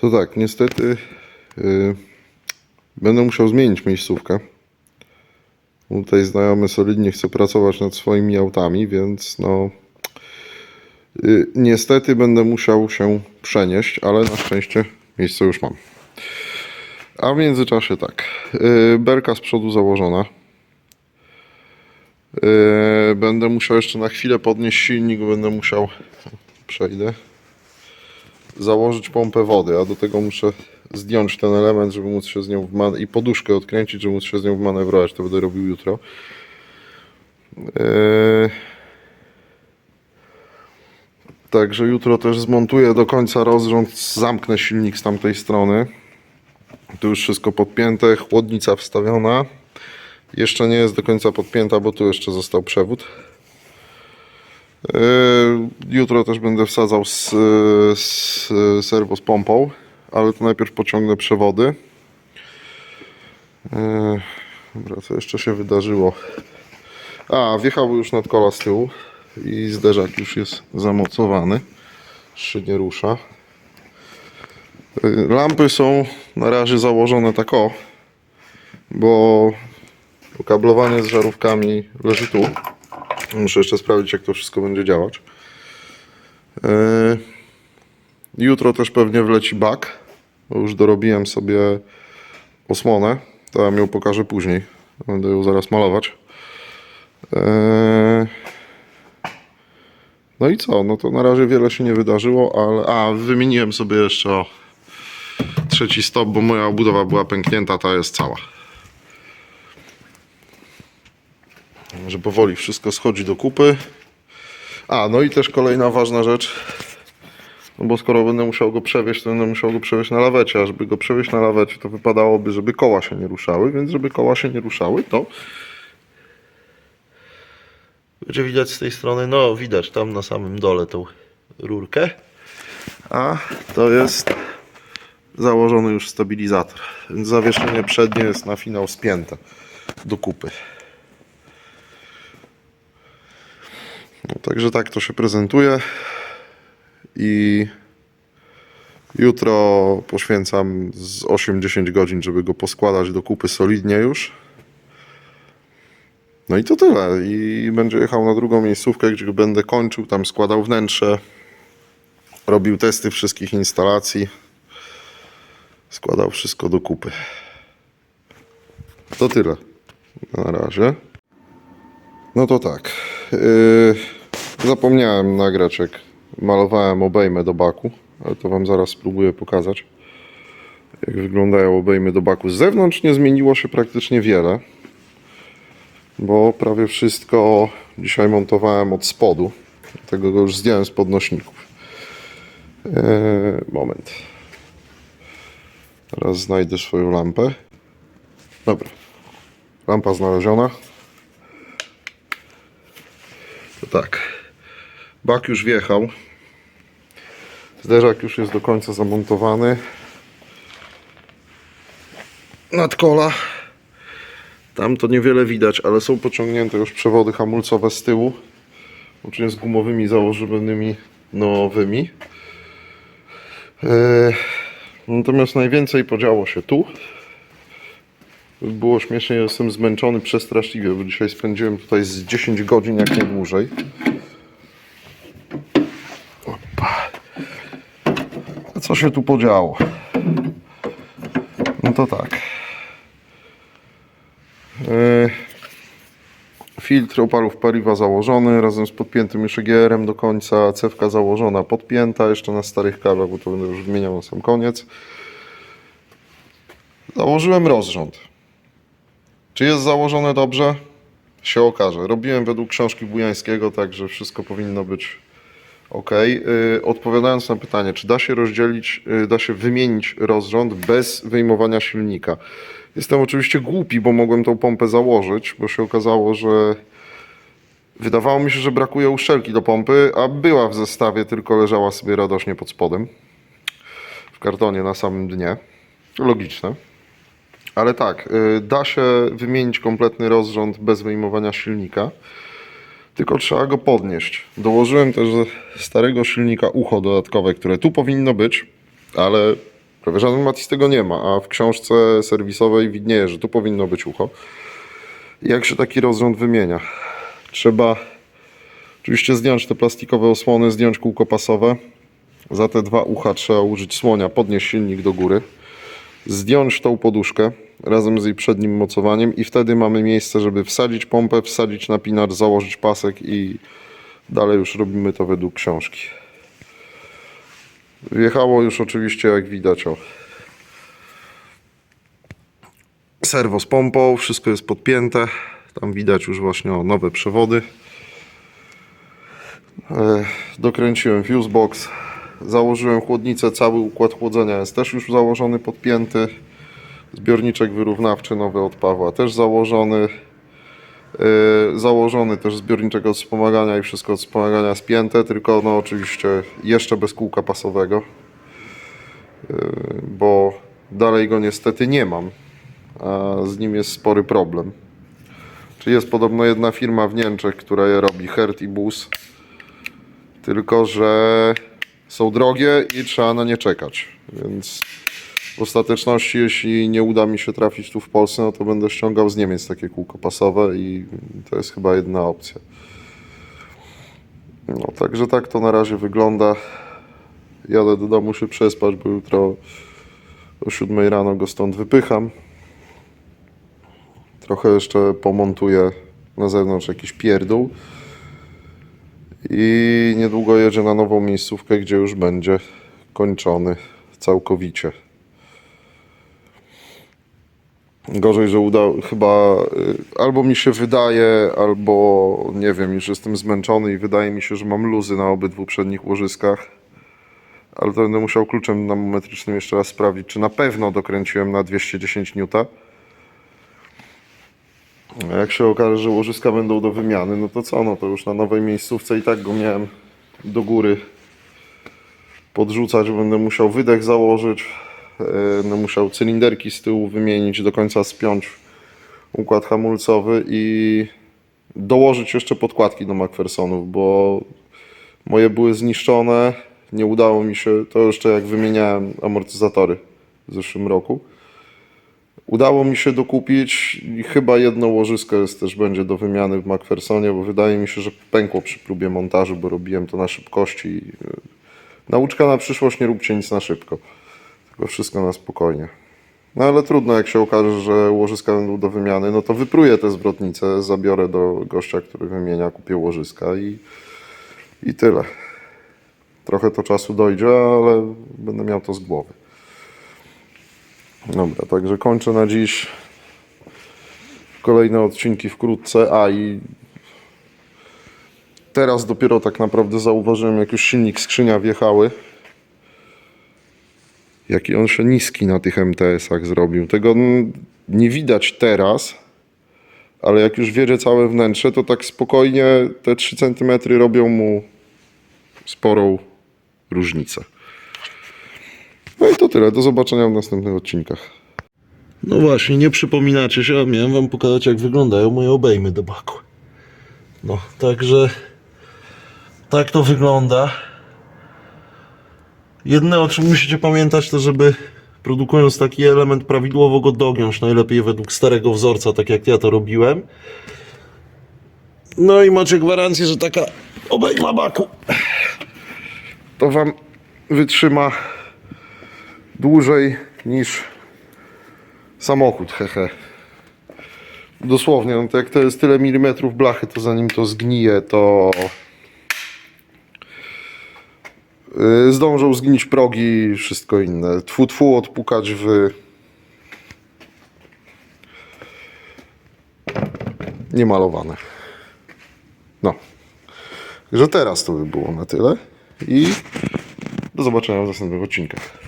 To tak, niestety yy, będę musiał zmienić miejscówkę. Tutaj znajomy solidnie chce pracować nad swoimi autami, więc no yy, niestety będę musiał się przenieść, ale na szczęście miejsce już mam. A w międzyczasie tak, yy, berka z przodu założona. Yy, będę musiał jeszcze na chwilę podnieść silnik, będę musiał, przejdę, założyć pompę wody, a do tego muszę zdjąć ten element, żeby móc się z nią i poduszkę odkręcić, żeby móc się z nią wmanewrować. To będę robił jutro. Eee, Także jutro też zmontuję do końca rozrząd, zamknę silnik z tamtej strony. Tu już wszystko podpięte, chłodnica wstawiona. Jeszcze nie jest do końca podpięta, bo tu jeszcze został przewód. Yy, Jutro też będę wsadzał z, z serwo z pompą, ale to najpierw pociągnę przewody. Yy, Dobra, co jeszcze się wydarzyło? A, wjechały już nad kola z tyłu i zderzak już jest zamocowany. Się nie rusza. Yy, Lampy są na razie założone tak o, bo okablowanie z żarówkami leży tu. Muszę jeszcze sprawdzić, jak to wszystko będzie działać. Yy, Jutro też pewnie wleci bak, już dorobiłem sobie osłonę. To ja ją pokażę później. Będę ją zaraz malować. Yy, No i co? No to na razie wiele się nie wydarzyło, ale... A, wymieniłem sobie jeszcze o trzeci stop, bo moja obudowa była pęknięta, ta jest cała. Że powoli wszystko schodzi do kupy. A, no i też kolejna ważna rzecz. No bo skoro będę musiał go przewieźć, to będę musiał go przewieźć na lawecie. A żeby go przewieźć na lawecie, to wypadałoby, żeby koła się nie ruszały. Więc żeby koła się nie ruszały, to Będzie widać z tej strony, no widać tam na samym dole tą rurkę. a to jest założony już stabilizator. Więc zawieszenie przednie jest na finał spięte do kupy. Także tak to się prezentuje. I jutro poświęcam z 8-10 godzin, żeby go poskładać do kupy solidnie już. No i to tyle. I będzie jechał na drugą miejscówkę, gdzie będę kończył, tam składał wnętrze, robił testy wszystkich instalacji, składał wszystko do kupy. To tyle na razie. No to tak. Yy, zapomniałem nagrać, jak malowałem obejmę do baku, ale to Wam zaraz spróbuję pokazać. Jak wyglądają obejmy do baku. Z zewnątrz nie zmieniło się praktycznie wiele, bo prawie wszystko dzisiaj montowałem od spodu. Tego go już zdjąłem z podnośników. Yy, moment. Teraz znajdę swoją lampę. Dobra. Lampa znaleziona. To tak. Bak już wjechał. Zderzak już jest do końca zamontowany. Nadkola. Tam to niewiele widać, ale są pociągnięte już przewody hamulcowe z tyłu. Łącznie z gumowymi założonymi nowymi. Eee, natomiast najwięcej podziało się tu. Było śmiesznie, jestem zmęczony przestraszliwie, bo dzisiaj spędziłem tutaj z 10 godzin, jak nie dłużej. Opa. A co się tu podziało? No to tak. Eee, Filtr opałów paliwa założony razem z podpiętym już EGR-em do końca. Cewka założona, podpięta jeszcze na starych kablach, bo to będę już wymieniał na sam koniec. Założyłem rozrząd. Czy jest założone dobrze? Się okaże. Robiłem według książki Bujańskiego, także wszystko powinno być ok. Odpowiadając na pytanie, czy da się rozdzielić, yy, da się wymienić rozrząd bez wyjmowania silnika? Jestem oczywiście głupi, bo mogłem tą pompę założyć, bo się okazało, że wydawało mi się, że brakuje uszczelki do pompy, a była w zestawie, tylko leżała sobie radośnie pod spodem. W kartonie na samym dnie. Logiczne. Ale tak, y, da się wymienić kompletny rozrząd bez wyjmowania silnika, tylko trzeba go podnieść. Dołożyłem też ze starego silnika ucho dodatkowe, które tu powinno być, ale Prawie żaden Matis tego nie ma, a w książce serwisowej widnieje, że tu powinno być ucho. Jak się taki rozrząd wymienia? Trzeba oczywiście zdjąć te plastikowe osłony, zdjąć kółko pasowe. Za te dwa ucha trzeba użyć słonia, podnieść silnik do góry, zdjąć tą poduszkę razem z jej przednim mocowaniem i wtedy mamy miejsce, żeby wsadzić pompę, wsadzić napinacz, założyć pasek i dalej już robimy to według książki. Wjechało już oczywiście, jak widać, o. Serwo z pompą, wszystko jest podpięte. Tam widać już właśnie o, nowe przewody. E, Dokręciłem fuse box. Założyłem chłodnicę, cały układ chłodzenia jest też już założony, podpięty. Zbiorniczek wyrównawczy nowy od Pawła też założony. Yy, założony też zbiorniczek od wspomagania i wszystko od wspomagania spięte, tylko no oczywiście jeszcze bez kółka pasowego, yy, bo dalej go niestety nie mam, a z nim jest spory problem. Czy jest podobno jedna firma w Niemczech, która je robi, Hert i Bus, tylko że są drogie i trzeba na nie czekać, więc w ostateczności, jeśli nie uda mi się trafić tu w Polsce, no to będę ściągał z Niemiec takie kółko pasowe i to jest chyba jedna opcja. No, także tak to na razie wygląda. Jadę do domu się przespać, bo jutro o 7 rano go stąd wypycham. Trochę jeszcze pomontuję na zewnątrz jakiś pierdół. I niedługo jedzie na nową miejscówkę, gdzie już będzie kończony całkowicie. Gorzej, że uda chyba y, albo mi się wydaje, albo nie wiem, już jestem zmęczony i wydaje mi się, że mam luzy na obydwu przednich łożyskach. Ale to będę musiał kluczem namometrycznym jeszcze raz sprawdzić, czy na pewno dokręciłem na 210 N. A jak się okaże, że łożyska będą do wymiany, no to co, no to już na nowej miejscówce i tak go miałem do góry podrzucać, będę musiał wydech założyć, e, będę musiał cylinderki z tyłu wymienić, do końca spiąć układ hamulcowy i dołożyć jeszcze podkładki do McPhersonów, bo moje były zniszczone, nie udało mi się, to jeszcze jak wymieniałem amortyzatory w zeszłym roku. Udało mi się dokupić i chyba jedno łożysko jest też będzie do wymiany w McPhersonie, bo wydaje mi się, że pękło przy próbie montażu, bo robiłem to na szybkości. e, Nauczka na przyszłość, nie róbcie nic na szybko, tylko wszystko na spokojnie. No ale trudno, jak się okaże, że łożyska będą do wymiany, no to wypruję te zwrotnice, zabiorę do gościa, który wymienia, kupię łożyska i, i tyle. Trochę to czasu dojdzie, ale będę miał to z głowy. Dobra, także kończę na dziś. Kolejne odcinki wkrótce. A i teraz dopiero tak naprawdę zauważyłem, jak już silnik, skrzynia wjechały. Jaki on się niski na tych MTS-ach zrobił. Tego nie widać teraz, ale jak już wiedzie całe wnętrze, to tak spokojnie te 3 cm robią mu sporą różnicę. Tyle. Do zobaczenia w następnych odcinkach. No właśnie, nie przypominacie się, a miałem wam pokazać jak wyglądają moje obejmy do baku. No, także tak to wygląda. Jedyne o czym musicie pamiętać to, żeby produkując taki element prawidłowo go dogiąć, najlepiej według starego wzorca, tak jak ja to robiłem. No i macie gwarancję, że taka obejma baku To Wam wytrzyma dłużej niż samochód, hehe. Dosłownie, no to jak to jest tyle milimetrów blachy, to zanim to zgnije, to yy, zdążą zgnić progi i wszystko inne. Tfu, tfu, odpukać w niemalowane. No. Także teraz to by było na tyle i do zobaczenia w następnych odcinkach.